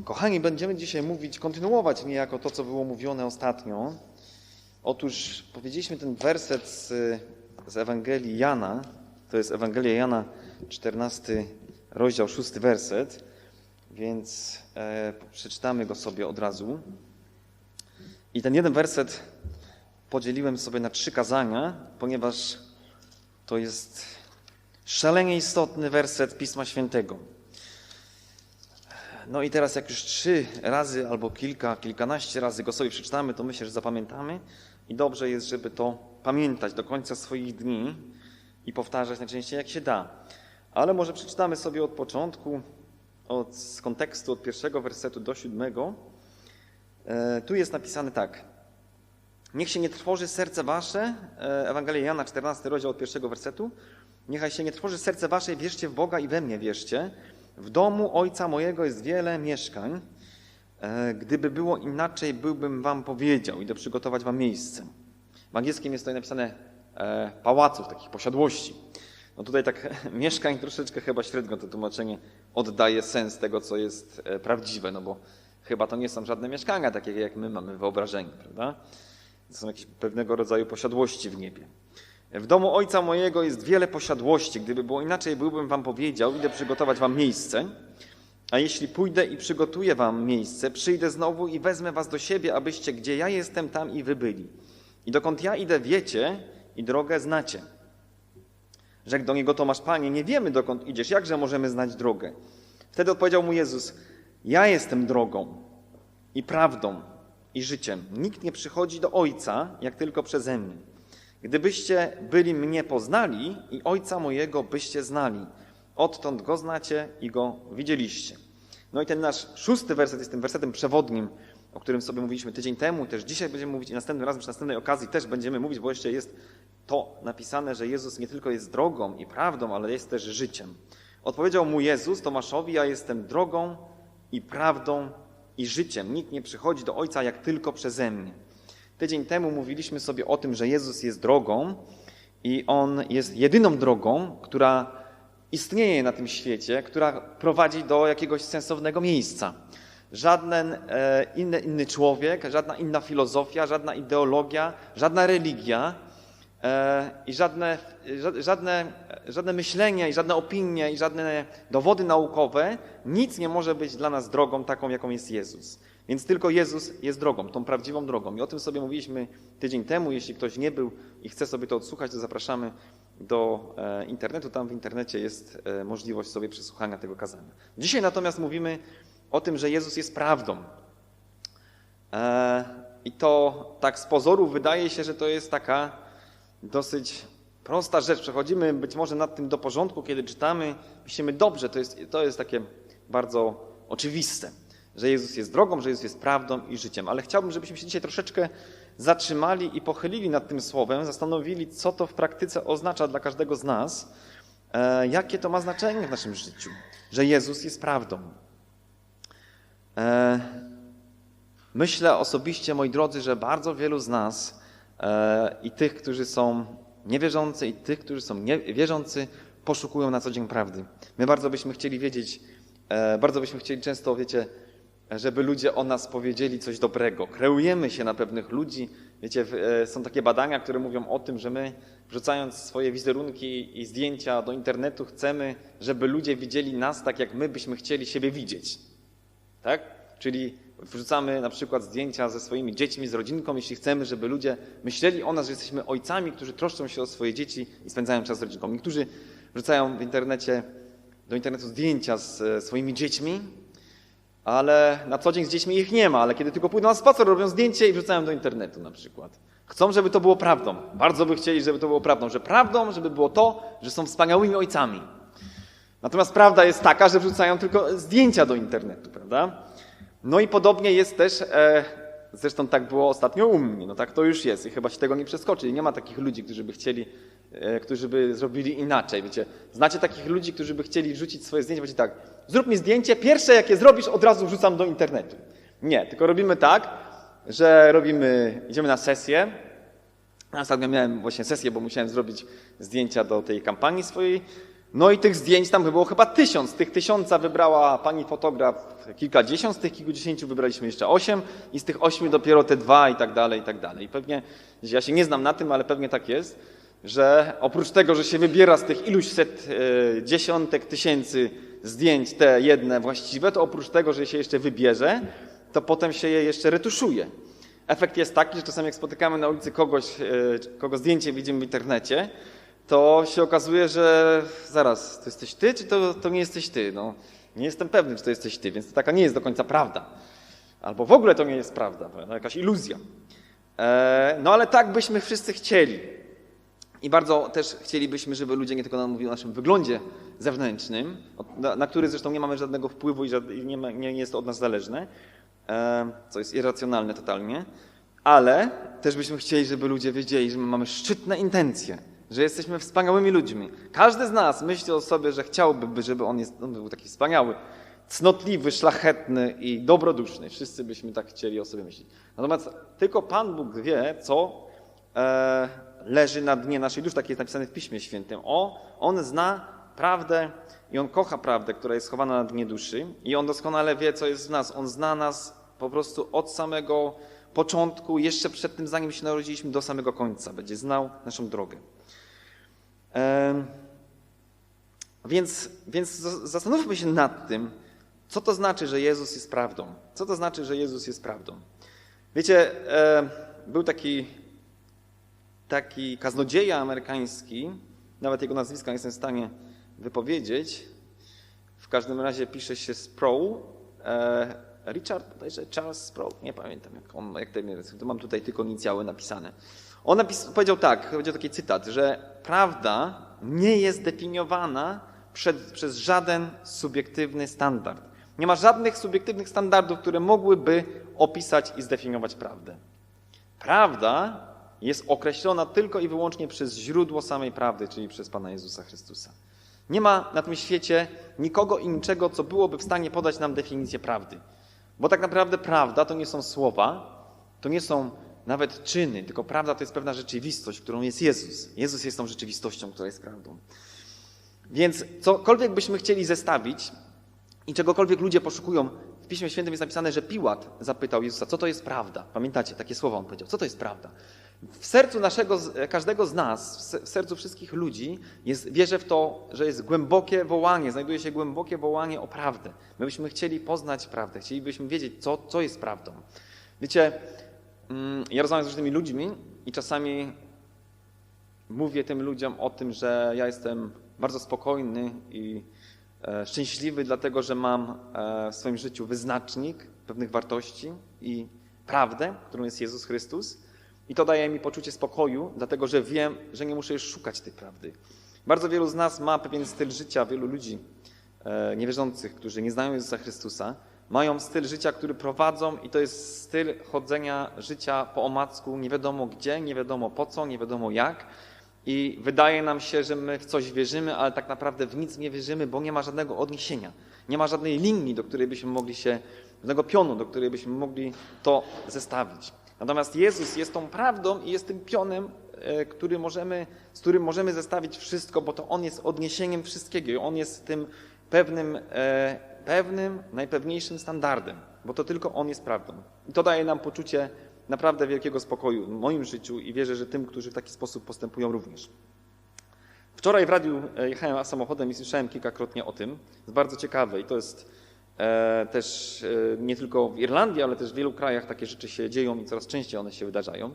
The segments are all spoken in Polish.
Kochani, będziemy dzisiaj mówić, kontynuować niejako to, co było mówione ostatnio. Otóż powiedzieliśmy ten werset z, z Ewangelii Jana, to jest Ewangelia Jana, 14 rozdział, 6 werset, więc e, przeczytamy go sobie od razu. I ten jeden werset podzieliłem sobie na trzy kazania, ponieważ to jest szalenie istotny werset Pisma Świętego. No i teraz jak już trzy razy albo kilka, kilkanaście razy go sobie przeczytamy, to myślę, że zapamiętamy i dobrze jest, żeby to pamiętać do końca swoich dni i powtarzać najczęściej jak się da. Ale może przeczytamy sobie od początku, od, z kontekstu od pierwszego wersetu do siódmego. E, tu jest napisane tak. Niech się nie trwoży serce wasze, e, Ewangelia Jana, 14 rozdział od pierwszego wersetu. Niechaj się nie trwoży serce wasze, wierzcie w Boga i we mnie wierzcie. W domu Ojca mojego jest wiele mieszkań. E, Gdyby było inaczej, byłbym wam powiedział, idę przygotować wam miejsce. W angielskim jest tutaj napisane e, pałaców, takich posiadłości. No tutaj tak mieszkań troszeczkę chyba średnio to tłumaczenie oddaje sens tego, co jest e, prawdziwe, no bo chyba to nie są żadne mieszkania takie, jak my mamy wyobrażenie, prawda? To są jakieś pewnego rodzaju posiadłości w niebie. W domu ojca mojego jest wiele posiadłości. Gdyby było inaczej, byłbym wam powiedział, idę przygotować wam miejsce. A jeśli pójdę i przygotuję wam miejsce, przyjdę znowu i wezmę was do siebie, abyście gdzie ja jestem, tam i wy byli. I dokąd ja idę, wiecie i drogę znacie. Rzekł do niego Tomasz, Panie, nie wiemy dokąd idziesz, jakże możemy znać drogę? Wtedy odpowiedział mu Jezus, ja jestem drogą i prawdą i życiem. Nikt nie przychodzi do Ojca, jak tylko przeze mnie. Gdybyście byli mnie poznali i Ojca mojego byście znali. Odtąd go znacie i go widzieliście. No i ten nasz szósty werset jest tym wersetem przewodnim, o którym sobie mówiliśmy tydzień temu, też dzisiaj będziemy mówić i następnym razem, przy następnej okazji też będziemy mówić, bo jeszcze jest to napisane, że Jezus nie tylko jest drogą i prawdą, ale jest też życiem. Odpowiedział mu Jezus Tomaszowi, ja jestem drogą i prawdą i życiem. Nikt nie przychodzi do Ojca jak tylko przeze mnie. Tydzień temu mówiliśmy sobie o tym, że Jezus jest drogą i On jest jedyną drogą, która istnieje na tym świecie, która prowadzi do jakiegoś sensownego miejsca. Żaden e, inny, inny człowiek, żadna inna filozofia, żadna ideologia, żadna religia e, i żadne, ża- żadne, żadne myślenie, i żadne opinie, i żadne dowody naukowe, nic nie może być dla nas drogą taką, jaką jest Jezus. Więc tylko Jezus jest drogą, tą prawdziwą drogą. I o tym sobie mówiliśmy tydzień temu. Jeśli ktoś nie był i chce sobie to odsłuchać, to zapraszamy do e, internetu. Tam w internecie jest e, możliwość sobie przesłuchania tego kazania. Dzisiaj natomiast mówimy o tym, że Jezus jest prawdą. E, I to tak z pozoru wydaje się, że to jest taka dosyć prosta rzecz. Przechodzimy być może nad tym do porządku, kiedy czytamy, myślimy, dobrze, to jest, to jest takie bardzo oczywiste, że Jezus jest drogą, że Jezus jest prawdą i życiem. Ale chciałbym, żebyśmy się dzisiaj troszeczkę zatrzymali i pochylili nad tym słowem, zastanowili, co to w praktyce oznacza dla każdego z nas, e, jakie to ma znaczenie w naszym życiu, że Jezus jest prawdą. E, myślę osobiście, moi drodzy, że bardzo wielu z nas e, i tych, którzy są niewierzący, i tych, którzy są wierzący, poszukują na co dzień prawdy. My bardzo byśmy chcieli wiedzieć, bardzo byśmy chcieli często, wiecie, żeby ludzie o nas powiedzieli coś dobrego. Kreujemy się na pewnych ludzi. Wiecie, e, są takie badania, które mówią o tym, że my wrzucając swoje wizerunki i zdjęcia do internetu chcemy, żeby ludzie widzieli nas tak, jak my byśmy chcieli siebie widzieć. Tak? Czyli wrzucamy na przykład zdjęcia ze swoimi dziećmi, z rodzinką, jeśli chcemy, żeby ludzie myśleli o nas, że jesteśmy ojcami, którzy troszczą się o swoje dzieci i spędzają czas z rodzinką. Niektórzy wrzucają w internecie, do internetu zdjęcia z e, swoimi dziećmi, ale na co dzień z dziećmi ich nie ma, ale kiedy tylko pójdą na spacer, robią zdjęcie i wrzucają do internetu na przykład. Chcą, żeby to było prawdą. Bardzo by chcieli, żeby to było prawdą, że prawdą, żeby było to, że są wspaniałymi ojcami. Natomiast prawda jest taka, że wrzucają tylko zdjęcia do internetu, prawda? No i podobnie jest też, e, zresztą tak było ostatnio u mnie, no tak to już jest i chyba się tego nie przeskoczy. I nie ma takich ludzi, którzy by chcieli, e, którzy by zrobili inaczej, wiecie. Znacie takich ludzi, którzy by chcieli wrzucić swoje zdjęcie, będzie tak, zrób mi zdjęcie, pierwsze jakie zrobisz, od razu wrzucam do internetu. Nie, tylko robimy tak, że robimy, idziemy na sesję, Ostatnio miałem właśnie sesję, bo musiałem zrobić zdjęcia do tej kampanii swojej No i tych zdjęć tam było chyba tysiąc. Tych tysiąca wybrała pani fotograf kilkadziesiąt, z tych kilkudziesięciu wybraliśmy jeszcze osiem i z tych ośmiu dopiero te dwa i tak dalej, i tak dalej. I pewnie, ja się nie znam na tym, ale pewnie tak jest, że oprócz tego, że się wybiera z tych iluś set, e, dziesiątek tysięcy zdjęć te jedne właściwe, to oprócz tego, że się jeszcze wybierze, to potem się je jeszcze retuszuje. Efekt jest taki, że czasami jak spotykamy na ulicy kogoś, e, kogo zdjęcie widzimy w internecie, to się okazuje, że zaraz, to jesteś ty, czy to, to nie jesteś ty? No, nie jestem pewny, czy to jesteś ty, więc to taka nie jest do końca prawda. Albo w ogóle to nie jest prawda, prawda? jakaś iluzja. E, no ale tak byśmy wszyscy chcieli. I bardzo też chcielibyśmy, żeby ludzie nie tylko nam mówili o naszym wyglądzie zewnętrznym, na, na który zresztą nie mamy żadnego wpływu i, nie, ma, nie jest to od nas zależne, e, co jest irracjonalne totalnie, ale też byśmy chcieli, żeby ludzie wiedzieli, że my mamy szczytne intencje, że jesteśmy wspaniałymi ludźmi. Każdy z nas myśli o sobie, że chciałby, żeby on, jest, on był taki wspaniały, cnotliwy, szlachetny i dobroduszny. Wszyscy byśmy tak chcieli o sobie myśleć. Natomiast tylko Pan Bóg wie, co e, leży na dnie naszej duszy. Tak jest napisane w Piśmie Świętym. O, On zna prawdę i On kocha prawdę, która jest schowana na dnie duszy i On doskonale wie, co jest w nas. On zna nas po prostu od samego początku, jeszcze przed tym, zanim się narodziliśmy, do samego końca. Będzie znał naszą drogę. Więc, więc zastanówmy się nad tym, co to znaczy, że Jezus jest prawdą. Co to znaczy, że Jezus jest prawdą? Wiecie, był taki, taki kaznodzieja amerykański, nawet jego nazwiska nie jestem w stanie wypowiedzieć. W każdym razie pisze się Sproul. E, Richard, bodajże Charles Sproul, nie pamiętam jak on, jak ten jest, mam tutaj tylko inicjały napisane. On powiedział tak, powiedział taki cytat, że prawda nie jest definiowana przed, przez żaden subiektywny standard. Nie ma żadnych subiektywnych standardów, które mogłyby opisać i zdefiniować prawdę. Prawda jest określona tylko i wyłącznie przez źródło samej prawdy, czyli przez Pana Jezusa Chrystusa. Nie ma na tym świecie nikogo i niczego, co byłoby w stanie podać nam definicję prawdy. Bo tak naprawdę prawda to nie są słowa, to nie są nawet czyny, tylko prawda to jest pewna rzeczywistość, którą jest Jezus. Jezus jest tą rzeczywistością, która jest prawdą. Więc cokolwiek byśmy chcieli zestawić i czegokolwiek ludzie poszukują, w Piśmie Świętym jest napisane, że Piłat zapytał Jezusa, co to jest prawda. Pamiętacie, takie słowa on powiedział, co to jest prawda. W sercu naszego, każdego z nas, w sercu wszystkich ludzi jest, wierzę w to, że jest głębokie wołanie, znajduje się głębokie wołanie o prawdę. My byśmy chcieli poznać prawdę, chcielibyśmy wiedzieć, co, co jest prawdą. Wiecie, ja rozmawiam z różnymi ludźmi i czasami mówię tym ludziom o tym, że ja jestem bardzo spokojny i e, szczęśliwy, dlatego że mam e, w swoim życiu wyznacznik pewnych wartości i prawdę, którą jest Jezus Chrystus. I to daje mi poczucie spokoju, dlatego że wiem, że nie muszę już szukać tej prawdy. Bardzo wielu z nas ma pewien styl życia, wielu ludzi e, niewierzących, którzy nie znają Jezusa Chrystusa, mają styl życia, który prowadzą i to jest styl chodzenia życia po omacku, nie wiadomo gdzie, nie wiadomo po co, nie wiadomo jak. I wydaje nam się, że my w coś wierzymy, ale tak naprawdę w nic nie wierzymy, bo nie ma żadnego odniesienia. Nie ma żadnej linii, do której byśmy mogli się, żadnego pionu, do której byśmy mogli to zestawić. Natomiast Jezus jest tą prawdą i jest tym pionem, e, który możemy, z którym możemy zestawić wszystko, bo to On jest odniesieniem wszystkiego. On jest tym pewnym, e, pewnym, najpewniejszym standardem, bo to tylko On jest prawdą. I to daje nam poczucie naprawdę wielkiego spokoju w moim życiu i wierzę, że tym, którzy w taki sposób postępują również. Wczoraj w radiu e, jechałem samochodem i słyszałem kilkakrotnie o tym. jest bardzo ciekawe i to jest e, też e, nie tylko w Irlandii, ale też w wielu krajach takie rzeczy się dzieją i coraz częściej one się wydarzają.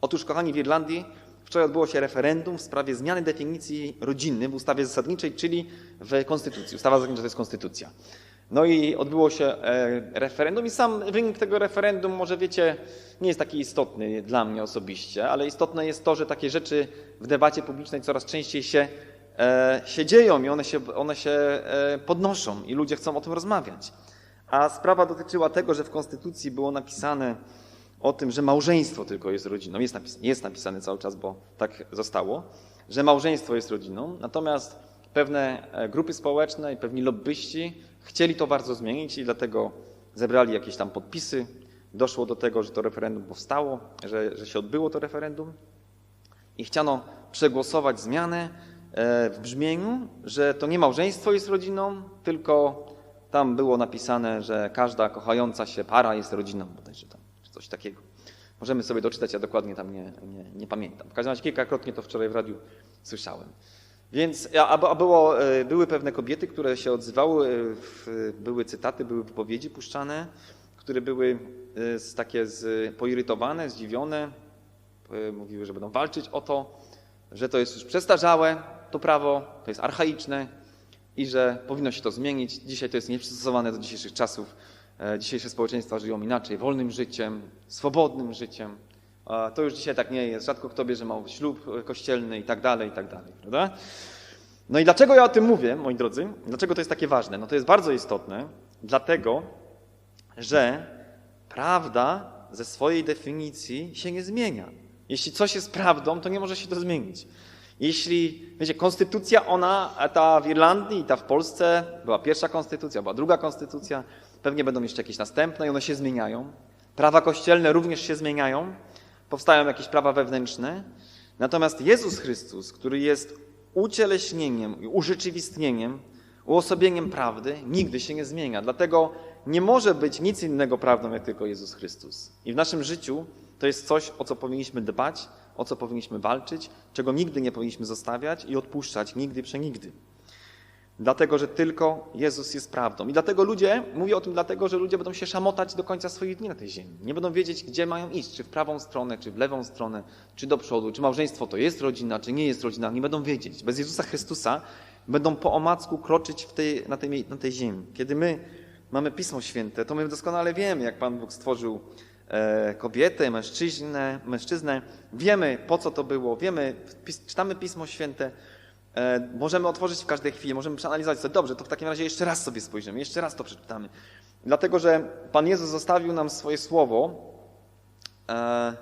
Otóż, kochani, w Irlandii wczoraj odbyło się referendum w sprawie zmiany definicji rodziny w ustawie zasadniczej, czyli w konstytucji. Ustawa zasadnicza to jest konstytucja. No i odbyło się e, referendum i sam wynik tego referendum, może wiecie, nie jest taki istotny dla mnie osobiście, ale istotne jest to, że takie rzeczy w debacie publicznej coraz częściej się, e, się dzieją i one się, one się e, podnoszą i ludzie chcą o tym rozmawiać. A sprawa dotyczyła tego, że w Konstytucji było napisane o tym, że małżeństwo tylko jest rodziną. Jest jest napisane cały czas, bo tak zostało, że małżeństwo jest rodziną, natomiast pewne grupy społeczne i pewni lobbyści Chcieli to bardzo zmienić i dlatego zebrali jakieś tam podpisy. Doszło do tego, że to referendum powstało, że, że się odbyło to referendum i chciano przegłosować zmianę e, w brzmieniu, że to nie małżeństwo jest rodziną, tylko tam było napisane, że każda kochająca się para jest rodziną, bodajże tam, coś takiego. Możemy sobie doczytać, ja dokładnie tam nie, nie, nie pamiętam. W każdym razie kilkakrotnie to wczoraj w radiu słyszałem. Więc a, a było, e, były pewne kobiety, które się odzywały, e, w, były cytaty, były wypowiedzi puszczane, które były e, z, takie z, poirytowane, zdziwione, mówiły, że będą walczyć o to, że to jest już przestarzałe, to prawo, to jest archaiczne i że powinno się to zmienić. Dzisiaj to jest nieprzystosowane do dzisiejszych czasów. Dzisiejsze społeczeństwa żyją inaczej, wolnym życiem, swobodnym życiem. To już dzisiaj tak nie jest. Rzadko kto bierze mały ślub kościelny i tak dalej, i tak dalej, prawda? No i dlaczego ja o tym mówię, moi drodzy? Dlaczego to jest takie ważne? No to jest bardzo istotne, dlatego, że prawda ze swojej definicji się nie zmienia. Jeśli coś jest prawdą, to nie może się to zmienić. Jeśli, wiecie, konstytucja, ona, ta w Irlandii i ta w Polsce, była pierwsza konstytucja, była druga konstytucja, pewnie będą jeszcze jakieś następne i one się zmieniają. Prawa kościelne również się zmieniają, powstają jakieś prawa wewnętrzne. Natomiast Jezus Chrystus, który jest ucieleśnieniem i urzeczywistnieniem, uosobieniem prawdy, nigdy się nie zmienia. Dlatego nie może być nic innego prawdą, jak tylko Jezus Chrystus. I w naszym życiu to jest coś, o co powinniśmy dbać, o co powinniśmy walczyć, czego nigdy nie powinniśmy zostawiać i odpuszczać, nigdy przenigdy. Dlatego, że tylko Jezus jest prawdą. I dlatego ludzie, mówię o tym dlatego, że ludzie będą się szamotać do końca swoich dni na tej ziemi. Nie będą wiedzieć, gdzie mają iść, czy w prawą stronę, czy w lewą stronę, czy do przodu, czy małżeństwo to jest rodzina, czy nie jest rodzina. Nie będą wiedzieć. Bez Jezusa Chrystusa będą po omacku kroczyć tej, na, tej, na tej ziemi. Kiedy my mamy Pismo Święte, to my doskonale wiemy, jak Pan Bóg stworzył e, kobietę, mężczyznę, mężczyznę. Wiemy, po co to było. Wiemy, czytamy Pismo Święte, E, możemy otworzyć w każdej chwili, możemy przeanalizować sobie, dobrze, to w takim razie jeszcze raz sobie spojrzymy, jeszcze raz to przeczytamy. Dlatego, że Pan Jezus zostawił nam swoje słowo. E,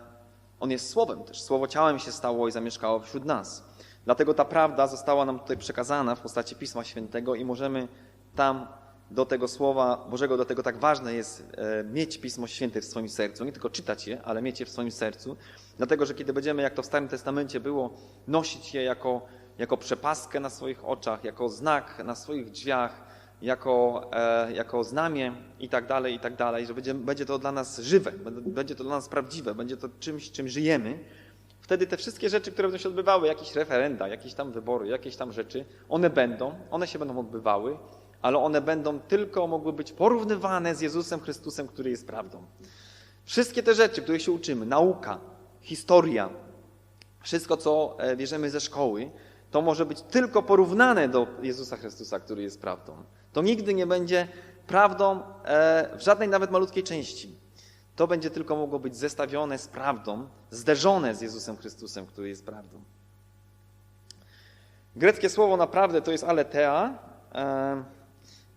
on jest słowem też. Słowo ciałem się stało i zamieszkało wśród nas. Dlatego ta prawda została nam tutaj przekazana w postaci Pisma Świętego i możemy tam do tego Słowa Bożego, do tego tak ważne jest e, mieć Pismo Święte w swoim sercu. Nie tylko czytać je, ale mieć je w swoim sercu. Dlatego, że kiedy będziemy, jak to w Starym Testamencie było, nosić je jako jako przepastkę na swoich oczach, jako znak na swoich drzwiach, jako, e, jako znamię i tak dalej, i tak dalej, że będzie, będzie to dla nas żywe, będzie to dla nas prawdziwe, będzie to czymś, czym żyjemy. Wtedy te wszystkie rzeczy, które będą się odbywały, jakieś referenda, jakieś tam wybory, jakieś tam rzeczy, one będą, one się będą odbywały, ale one będą tylko mogły być porównywane z Jezusem Chrystusem, który jest prawdą. Wszystkie te rzeczy, których się uczymy, nauka, historia, wszystko, co e, bierzemy ze szkoły, to może być tylko porównane do Jezusa Chrystusa, który jest prawdą. To nigdy nie będzie prawdą e, w żadnej nawet malutkiej części. To będzie tylko mogło być zestawione z prawdą, zderzone z Jezusem Chrystusem, który jest prawdą. Greckie słowo naprawdę to jest aletea e,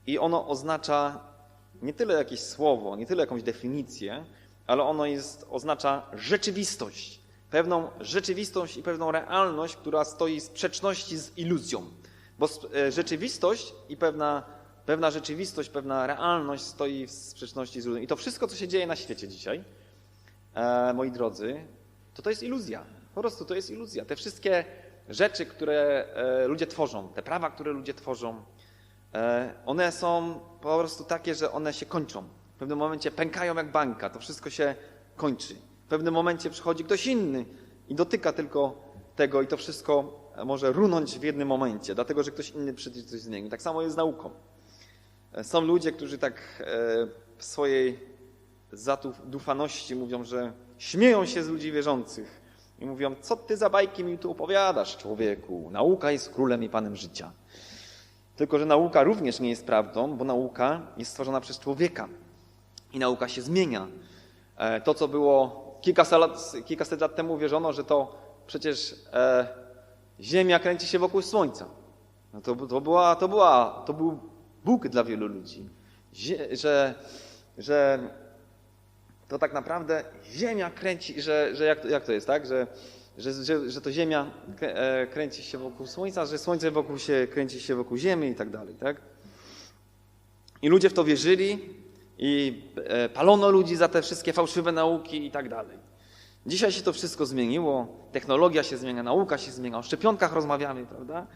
i ono oznacza nie tyle jakieś słowo, nie tyle jakąś definicję, ale ono jest, oznacza rzeczywistość pewną rzeczywistość i pewną realność, która stoi w sprzeczności z iluzją. Bo e, rzeczywistość i pewna, pewna rzeczywistość, pewna realność stoi w sprzeczności z iluzją. I to wszystko, co się dzieje na świecie dzisiaj, e, moi drodzy, to to jest iluzja. Po prostu to jest iluzja. Te wszystkie rzeczy, które e, ludzie tworzą, te prawa, które ludzie tworzą, one są po prostu takie, że one się kończą. W pewnym momencie pękają jak bańka. To wszystko się kończy. W pewnym momencie przychodzi ktoś inny i dotyka tylko tego i to wszystko może runąć w jednym momencie, dlatego że ktoś inny przyjdzie coś zmieni. Tak samo jest z nauką. Są ludzie, którzy tak e, w swojej zadufaności mówią, że śmieją się z ludzi wierzących i mówią, co ty za bajki mi tu opowiadasz, człowieku? Nauka jest królem i panem życia. Tylko, że nauka również nie jest prawdą, bo nauka jest stworzona przez człowieka i nauka się zmienia. E, to, co było kilkaset lat, kilkaset lat temu wierzono, że to przecież e, Ziemia kręci się wokół Słońca. No to, to, była, to, była, to był Bóg dla wielu ludzi. że, że to tak naprawdę Ziemia kręci, że, że jak, jak to jest, tak? Że, że, że, że to Ziemia e, kręci się wokół Słońca, że Słońce wokół się kręci się wokół Ziemi i tak dalej, tak? I ludzie w to wierzyli, i e, palono ludzi za te wszystkie fałszywe nauki i tak dalej. Dzisiaj się to wszystko zmieniło, technologia się zmienia, nauka się zmienia, o szczepionkach rozmawiamy, prawda?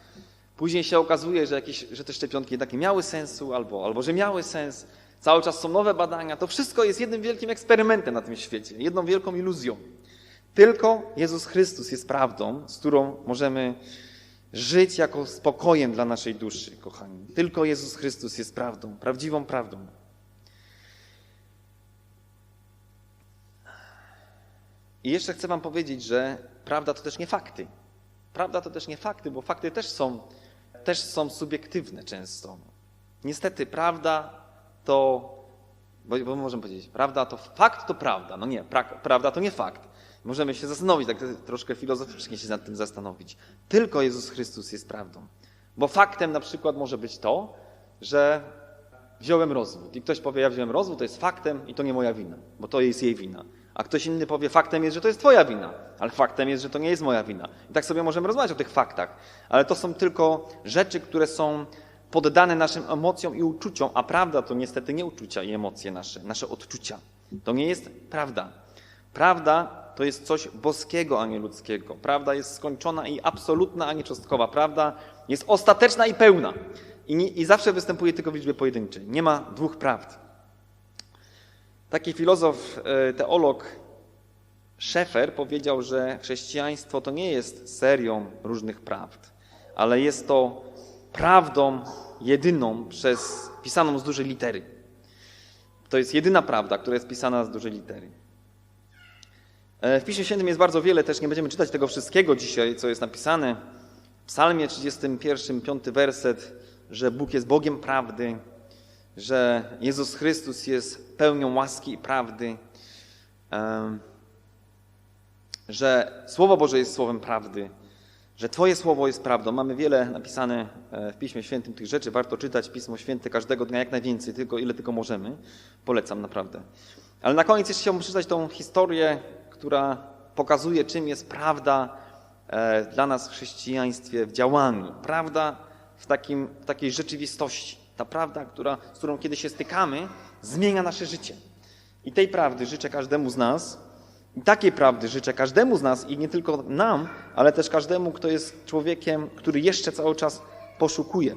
Później się okazuje, że, jakieś, że te szczepionki nie miały sensu, albo, albo że miały sens. Cały czas są nowe badania. To wszystko jest jednym wielkim eksperymentem na tym świecie, jedną wielką iluzją. Tylko Jezus Chrystus jest prawdą, z którą możemy żyć jako spokojem dla naszej duszy, kochani. Tylko Jezus Chrystus jest prawdą, prawdziwą prawdą. I jeszcze chcę Wam powiedzieć, że prawda to też nie fakty. Prawda to też nie fakty, bo fakty też są, też są subiektywne często. Niestety, prawda to, bo, bo możemy powiedzieć, prawda to fakt to prawda. No nie, pra, prawda to nie fakt. Możemy się zastanowić, tak troszkę filozoficznie się nad tym zastanowić. Tylko Jezus Chrystus jest prawdą. Bo faktem na przykład może być to, że wziąłem rozwód i ktoś powie, ja wziąłem rozwód, to jest faktem i to nie moja wina, bo to jest jej wina. A ktoś inny powie, faktem jest, że to jest twoja wina, ale faktem jest, że to nie jest moja wina. I tak sobie możemy rozmawiać o tych faktach, ale to są tylko rzeczy, które są poddane naszym emocjom i uczuciom, a prawda to niestety nie uczucia i emocje nasze, nasze odczucia. To nie jest prawda. Prawda to jest coś boskiego, a nie ludzkiego. Prawda jest skończona i absolutna, a nie cząstkowa. Prawda jest ostateczna i pełna. I, nie, I zawsze występuje tylko w liczbie pojedynczej. Nie ma dwóch prawd. Taki filozof, e, teolog Szefer powiedział, że chrześcijaństwo to nie jest serią różnych prawd, ale jest to prawdą jedyną przez pisaną z dużej litery. To jest jedyna prawda, która jest pisana z dużej litery. E, w Piśmie Świętym jest bardzo wiele, też nie będziemy czytać tego wszystkiego dzisiaj, co jest napisane. W Psalmie 31, 5 werset, że Bóg jest Bogiem prawdy, że Jezus Chrystus jest pełnią łaski i prawdy, że Słowo Boże jest Słowem prawdy, że Twoje Słowo jest prawdą. Mamy wiele napisane e, w Piśmie Świętym tych rzeczy. Warto czytać Pismo Święte każdego dnia jak najwięcej, tylko ile tylko możemy. Polecam naprawdę. Ale na koniec jeszcze chciałbym przeczytać tą historię, która pokazuje, czym jest prawda e, dla nas w chrześcijaństwie w działaniu. Prawda w, takim, w takiej rzeczywistości. Ta prawda, która, z którą kiedy się stykamy, zmienia nasze życie. I tej prawdy życzę każdemu z nas. I takiej prawdy życzę każdemu z nas i nie tylko nam, ale też każdemu, kto jest człowiekiem, który jeszcze cały czas poszukuje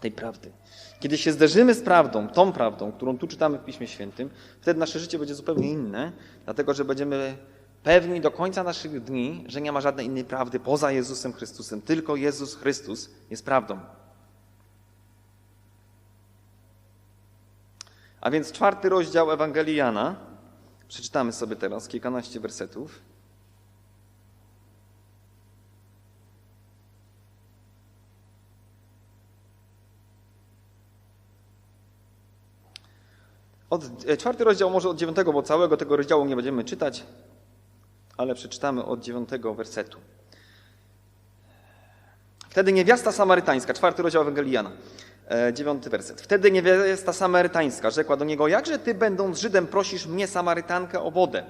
tej prawdy. Kiedy się zderzymy z prawdą, tą prawdą, którą tu czytamy w Piśmie Świętym, wtedy nasze życie będzie zupełnie inne, dlatego że będziemy pewni do końca naszych dni, że nie ma żadnej innej prawdy poza Jezusem Chrystusem. Tylko Jezus Chrystus jest prawdą. A więc czwarty rozdział Ewangelii Jana. Przeczytamy sobie teraz kilkanaście wersetów. Od, e, czwarty rozdział, może od dziewiątego, bo całego tego rozdziału nie będziemy czytać, ale przeczytamy od dziewiątego wersetu. Wtedy niewiasta samarytańska, czwarty rozdział Ewangelii Jana. E, dziewiąty werset. Wtedy niewiasta samarytańska rzekła do niego, jakże ty będąc Żydem prosisz mnie Samarytankę o wodę?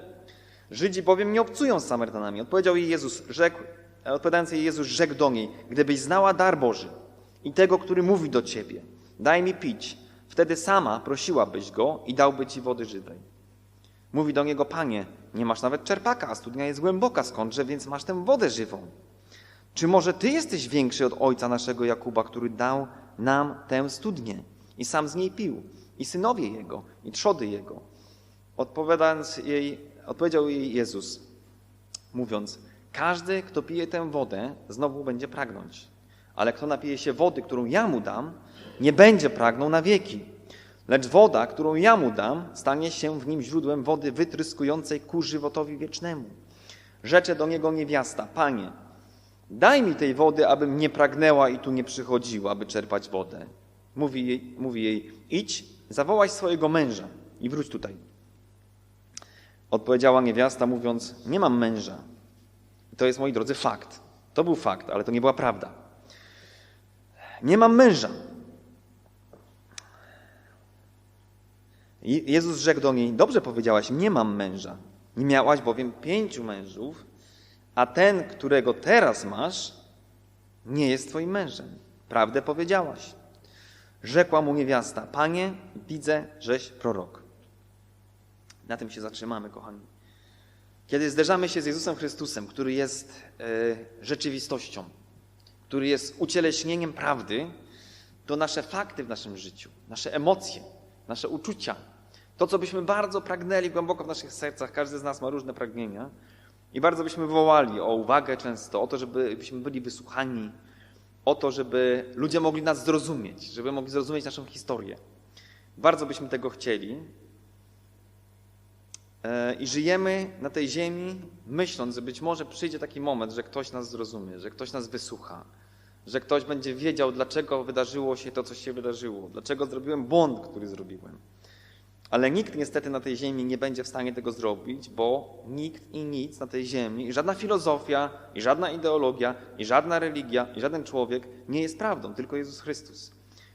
Żydzi bowiem nie obcują z Samarytanami. Odpowiedział jej Jezus, rzekł, e, odpowiadając jej Jezus rzekł do niej, gdybyś znała dar Boży i tego, który mówi do ciebie, daj mi pić, wtedy sama prosiłabyś go i dałby ci wody żywej. Mówi do niego, panie, nie masz nawet czerpaka, a studnia jest głęboka, skądże więc masz tę wodę żywą? Czy może ty jesteś większy od ojca naszego Jakuba, który dał nam tę studnię i sam z niej pił, i synowie jego, i trzody jego. Odpowiadając jej, odpowiedział jej Jezus, mówiąc, każdy, kto pije tę wodę, znowu będzie pragnąć. Ale kto napije się wody, którą ja mu dam, nie będzie pragnął na wieki. Lecz woda, którą ja mu dam, stanie się w nim źródłem wody wytryskującej ku żywotowi wiecznemu. Rzecze do niego niewiasta, Panie, Daj mi tej wody, abym nie pragnęła i tu nie przychodziła, aby czerpać wodę. Mówi jej, mówi jej idź, zawołaj swojego męża i wróć tutaj. Odpowiedziała niewiasta, mówiąc, nie mam męża. To jest, moi drodzy, fakt. To był fakt, ale to nie była prawda. Nie mam męża. Jezus rzekł do niej, dobrze powiedziałaś, nie mam męża. Nie miałaś bowiem pięciu mężów, a ten, którego teraz masz, nie jest twoim mężem. Prawdę powiedziałaś. Rzekła mu niewiasta, panie, widzę, żeś prorok. Na tym się zatrzymamy, kochani. Kiedy zderzamy się z Jezusem Chrystusem, który jest e, rzeczywistością, który jest ucieleśnieniem prawdy, to nasze fakty w naszym życiu, nasze emocje, nasze uczucia, to, co byśmy bardzo pragnęli głęboko w naszych sercach, każdy z nas ma różne pragnienia, i bardzo byśmy wołali o uwagę często, o to, żebyśmy byli wysłuchani, o to, żeby ludzie mogli nas zrozumieć, żeby mogli zrozumieć naszą historię. Bardzo byśmy tego chcieli. E, I żyjemy na tej ziemi, myśląc, że być może przyjdzie taki moment, że ktoś nas zrozumie, że ktoś nas wysłucha, że ktoś będzie wiedział, dlaczego wydarzyło się to, co się wydarzyło, dlaczego zrobiłem błąd, który zrobiłem. Ale nikt niestety na tej ziemi nie będzie w stanie tego zrobić, bo nikt i nic na tej ziemi, i żadna filozofia, i żadna ideologia, i żadna religia, i żaden człowiek nie jest prawdą, tylko Jezus Chrystus.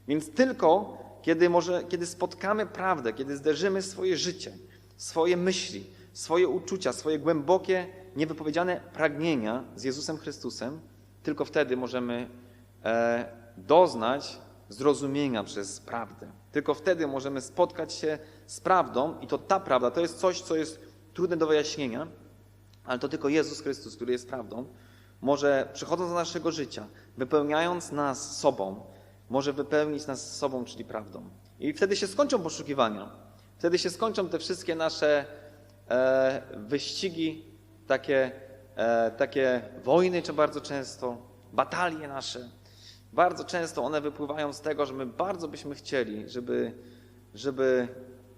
Więc tylko kiedy, może, kiedy spotkamy prawdę, kiedy zderzymy swoje życie, swoje myśli, swoje uczucia, swoje głębokie, niewypowiedziane pragnienia z Jezusem Chrystusem, tylko wtedy możemy e, doznać zrozumienia przez prawdę. Tylko wtedy możemy spotkać się z prawdą i to ta prawda to jest coś, co jest trudne do wyjaśnienia, ale to tylko Jezus Chrystus, który jest prawdą, może przychodząc do naszego życia, wypełniając nas sobą, może wypełnić nas sobą, czyli prawdą. I wtedy się skończą poszukiwania. Wtedy się skończą te wszystkie nasze e, wyścigi, takie, e, takie wojny, czy bardzo często, batalie nasze bardzo często one wypływają z tego, że my bardzo byśmy chcieli, żeby, żeby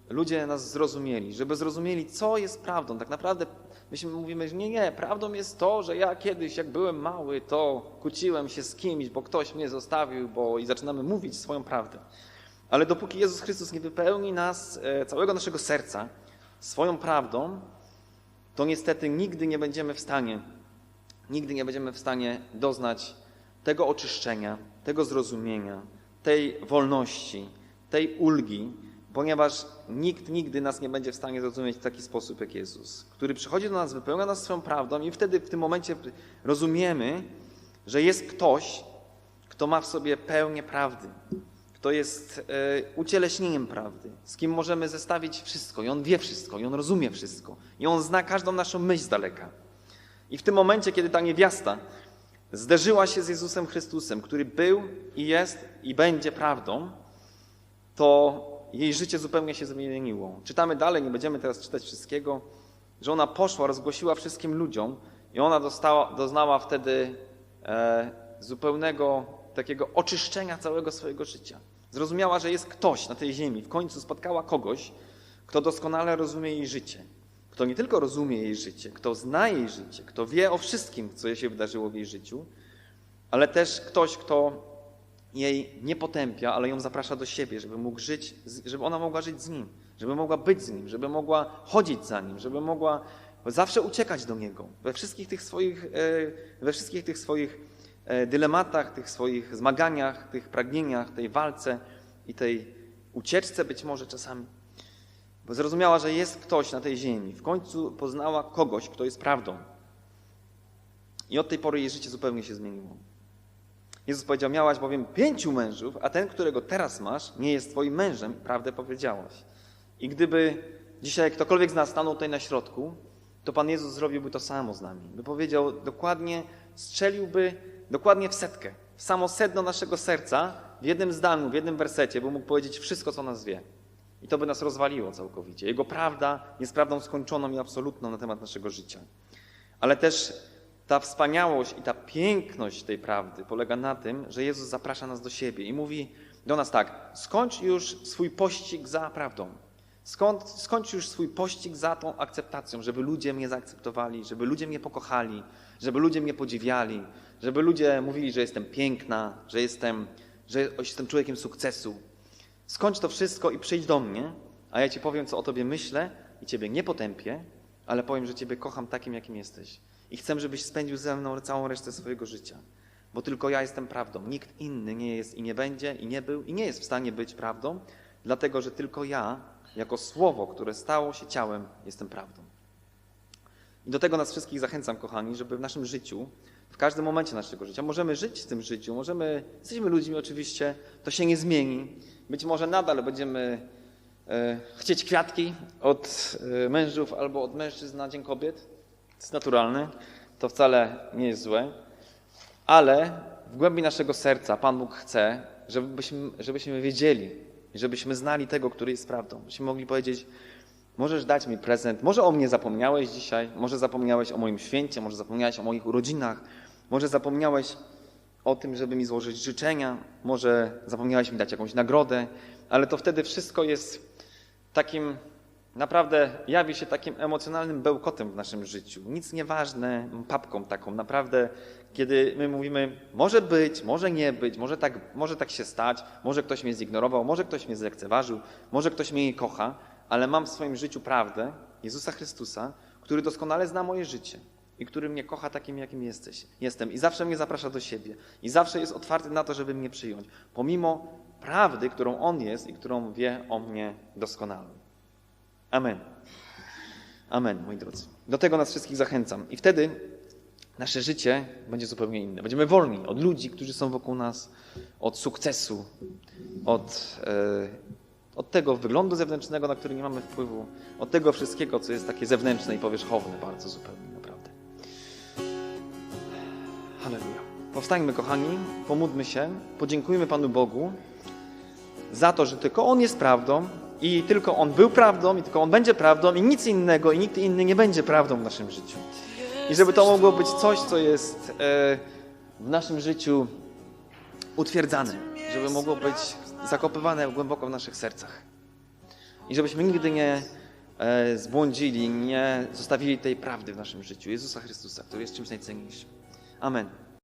ludzie nas zrozumieli, żeby zrozumieli, co jest prawdą. Tak naprawdę myśmy mówimy, że nie, nie, prawdą jest to, że ja kiedyś, jak byłem mały, to kłóciłem się z kimś, bo ktoś mnie zostawił, bo i zaczynamy mówić swoją prawdę. Ale dopóki Jezus Chrystus nie wypełni nas, e, całego naszego serca, swoją prawdą, to niestety nigdy nie będziemy w stanie, nigdy nie będziemy w stanie doznać tego oczyszczenia, tego zrozumienia, tej wolności, tej ulgi, ponieważ nikt nigdy nas nie będzie w stanie zrozumieć w taki sposób jak Jezus, który przychodzi do nas, wypełnia nas swoją prawdą i wtedy w tym momencie rozumiemy, że jest ktoś, kto ma w sobie pełnię prawdy, kto jest e, ucieleśnieniem prawdy, z kim możemy zestawić wszystko i on wie wszystko, i on rozumie wszystko, i on zna każdą naszą myśl z daleka. I w tym momencie, kiedy ta niewiasta zderzyła się z Jezusem Chrystusem, który był i jest i będzie prawdą, to jej życie zupełnie się zmieniło. Czytamy dalej, nie będziemy teraz czytać wszystkiego, że ona poszła, rozgłosiła wszystkim ludziom i ona dostała, doznała wtedy e, zupełnego takiego oczyszczenia całego swojego życia. Zrozumiała, że jest ktoś na tej ziemi, w końcu spotkała kogoś, kto doskonale rozumie jej życie kto nie tylko rozumie jej życie, kto zna jej życie, kto wie o wszystkim, co się wydarzyło w jej życiu, ale też ktoś, kto jej nie potępia, ale ją zaprasza do siebie, żeby mógł żyć, żeby ona mogła żyć z nim, żeby mogła być z nim, żeby mogła chodzić za nim, żeby mogła zawsze uciekać do niego we wszystkich tych swoich, e, we wszystkich tych swoich e, dylematach, tych swoich zmaganiach, tych pragnieniach, tej walce i tej ucieczce być może czasami bo zrozumiała, że jest ktoś na tej ziemi. W końcu poznała kogoś, kto jest prawdą. I od tej pory jej życie zupełnie się zmieniło. Jezus powiedział: Miałaś bowiem pięciu mężów, a ten, którego teraz masz, nie jest twoim mężem, prawdę powiedziałaś. I gdyby dzisiaj ktokolwiek z nas stanął tutaj na środku, to Pan Jezus zrobiłby to samo z nami. By powiedział dokładnie, strzeliłby dokładnie w setkę, w samo sedno naszego serca, w jednym zdaniu, w jednym wersecie, bo mógł powiedzieć wszystko, co nas wie. I to by nas rozwaliło całkowicie. Jego prawda jest prawdą skończoną i absolutną na temat naszego życia. Ale też ta wspaniałość i ta piękność tej prawdy polega na tym, że Jezus zaprasza nas do siebie i mówi do nas tak: skończ już swój pościg za prawdą. Skąd, skończ już swój pościg za tą akceptacją, żeby ludzie mnie zaakceptowali, żeby ludzie mnie pokochali, żeby ludzie mnie podziwiali, żeby ludzie mówili, że jestem piękna, że jestem, że jestem człowiekiem sukcesu, Skończ to wszystko i przyjdź do mnie, a ja ci powiem, co o tobie myślę i ciebie nie potępię, ale powiem, że ciebie kocham takim, jakim jesteś. I chcę, żebyś spędził ze mną całą resztę swojego życia. Bo tylko ja jestem prawdą. Nikt inny nie jest i nie będzie i nie był i nie jest w stanie być prawdą, dlatego że tylko ja, jako słowo, które stało się ciałem, jestem prawdą. I do tego nas wszystkich zachęcam, kochani, żeby w naszym życiu, w każdym momencie naszego życia, możemy żyć w tym życiu, możemy, jesteśmy ludźmi oczywiście, to się nie zmieni, być może nadal będziemy e, chcieć kwiatki od e, mężów albo od mężczyzn na Dzień Kobiet, jest naturalne, to wcale nie jest złe, ale w głębi naszego serca Pan Bóg chce, żebyśmy, żebyśmy wiedzieli, żebyśmy znali tego, który jest prawdą. Byśmy mogli powiedzieć, możesz dać mi prezent, może o mnie zapomniałeś dzisiaj, może zapomniałeś o moim święcie, może zapomniałeś o moich urodzinach, może zapomniałeś o tym, żeby mi złożyć życzenia, może zapomniałeś mi dać jakąś nagrodę, ale to wtedy wszystko jest takim, naprawdę jawi się takim emocjonalnym bełkotem w naszym życiu. Nic nieważne, papką taką, naprawdę, kiedy my mówimy, może być, może nie być, może tak, może tak się stać, może ktoś mnie zignorował, może ktoś mnie zlekceważył, może ktoś mnie nie kocha, ale mam w swoim życiu prawdę Jezusa Chrystusa, który doskonale zna moje życie i który mnie kocha takim, jakim jesteś, jestem i zawsze mnie zaprasza do siebie i zawsze jest otwarty na to, żeby mnie przyjąć, pomimo prawdy, którą On jest i którą wie o mnie doskonale. Amen. Amen, moi drodzy. Do tego nas wszystkich zachęcam. I wtedy nasze życie będzie zupełnie inne. Będziemy wolni od ludzi, którzy są wokół nas, od sukcesu, od, e, od tego wyglądu zewnętrznego, na który nie mamy wpływu, od tego wszystkiego, co jest takie zewnętrzne i powierzchowne bardzo zupełnie, naprawdę. Halleluja. Powstańmy, kochani, pomódlmy się, podziękujmy Panu Bogu za to, że tylko On jest prawdą i tylko On był prawdą i tylko On będzie prawdą i nic innego i nikt inny nie będzie prawdą w naszym życiu. I żeby to mogło być coś, co jest e, w naszym życiu utwierdzane, żeby mogło być zakopywane głęboko w naszych sercach. I żebyśmy nigdy nie e, zbłądzili, nie zostawili tej prawdy w naszym życiu, Jezusa Chrystusa, który jest czymś najcenniejszym. Amen.